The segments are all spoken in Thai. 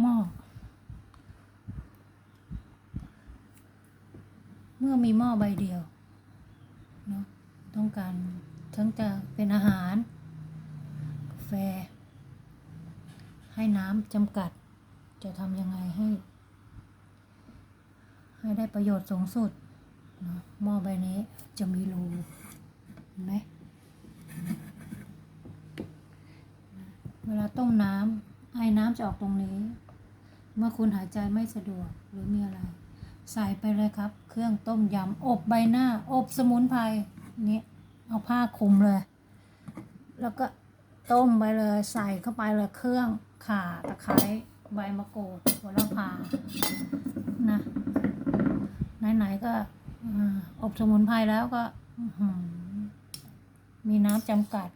หม้อ เมื่อมีหม้อใบเดียวเนาะต้องการทั้งจะเป็นอาหารกาแฟ ให้น้ำจำกัด จะทำยังไงให้ ให้ได้ประโยชน์สูงสุดเนาะหม้อใบนี้จะมีรูเห็นไหมเวลาต้มน้ำไอ้น้ำจะออกตรงนี้ เมื่อคุณหายใจไม่สะดวกหรือมีอะไร ใส่ไปเลยครับ เครื่องต้มยำอบใบหน้า อบสมุนไพรนี่เอาผ้าคลุมเลย แล้วก็ต้มไปเลย ใส่เข้าไปเลยเครื่องข่าตะไคร้ใบมะกรูดหัวละพานะไหนๆก็อบสมุนไพรแล้วก็มีน้ำจำกัด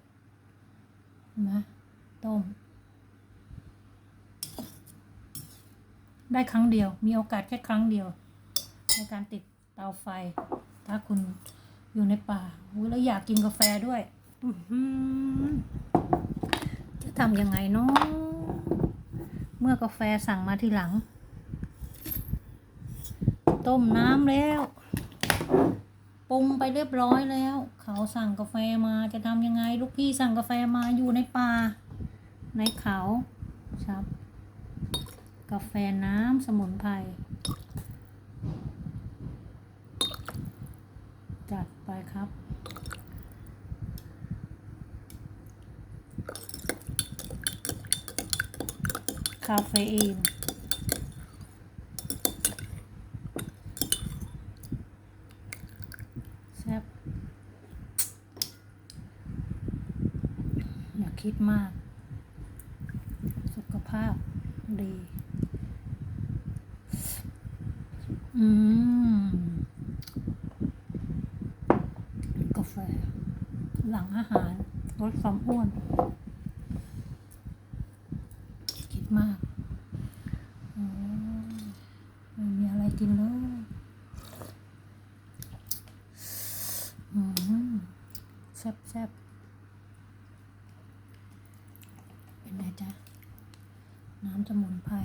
นะต้ม ได้ครั้งเดียว มีโอกาสแค่ครั้งเดียว ในการติดเตาไฟ ถ้าคุณอยู่ในป่าอุ๊ยแล้วอยากกินกาแฟด้วยจะทำยังไงเนาะเมื่อกาแฟสั่งมาทีหลัง ต้มน้ำแล้วปรุงไปเรียบร้อยแล้ว เขาสั่งกาแฟมาจะทำยังไง ลูกพี่สั่งกาแฟมาอยู่ในป่าในเขาครับ กาแฟน้ำสมุนไพร จัดไปครับ คาเฟอีนแซ่บอย่าคิดมาก สุขภาพดี อืมกาแฟ หลังอาหารลดความอ้วน คิดมากไม่มีอะไรกินเลยอืมแซ่บแซ่บเป็นไงจ๊ะ น้ำสมุนไพร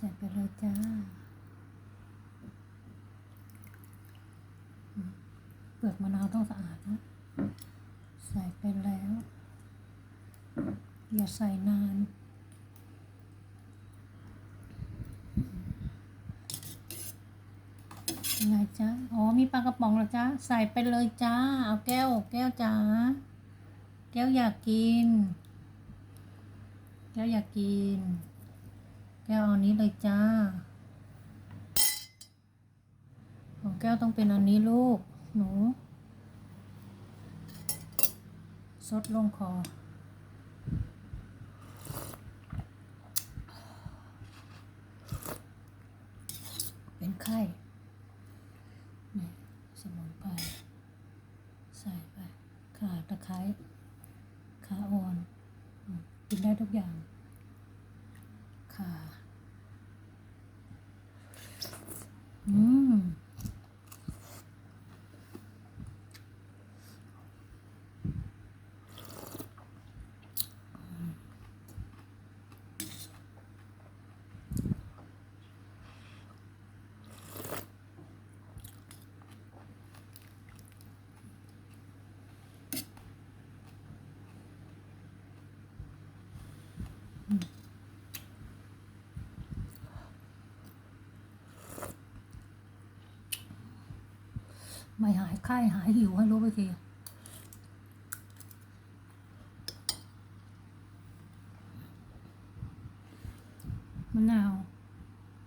ส่ไปเลยจ้าเปลือกมะนาวต้องสะอาดนะใส่ไปแล้ว อย่าใส่นานยังไงจ๊ะอ๋อมีปลากระป๋องหรอจ๊ะใส่ไปเลยจ้า เอาแก้ว แก้วจ๋าแก้วอยากกิน แก้วอยากกิน ก้วอานี้เลยจ้า ของแก้วต้องเป็นอันนี้ลูก หนู ซดลงคอ เป็นไข้สมุนไพรใส่ไปข่าตะไคร้ขาอ่อน กินได้ทุกอย่างข่าอืม ไม่หายไข้หายหิวให้รู้ไปทีมะนาว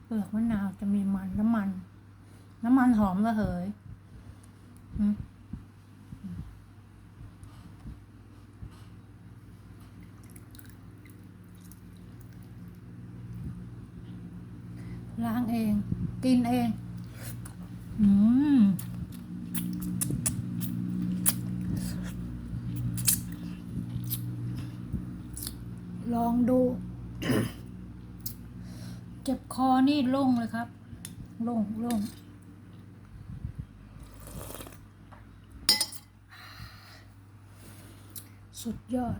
เปลือกมะนาวจะมีมันน้ำมัน น้ำมันหอมระเหยล้างเอง กินเอง อืม ลองดู เจ็บคอนี่โล่งเลยครับโล่งโล่งสุดยอด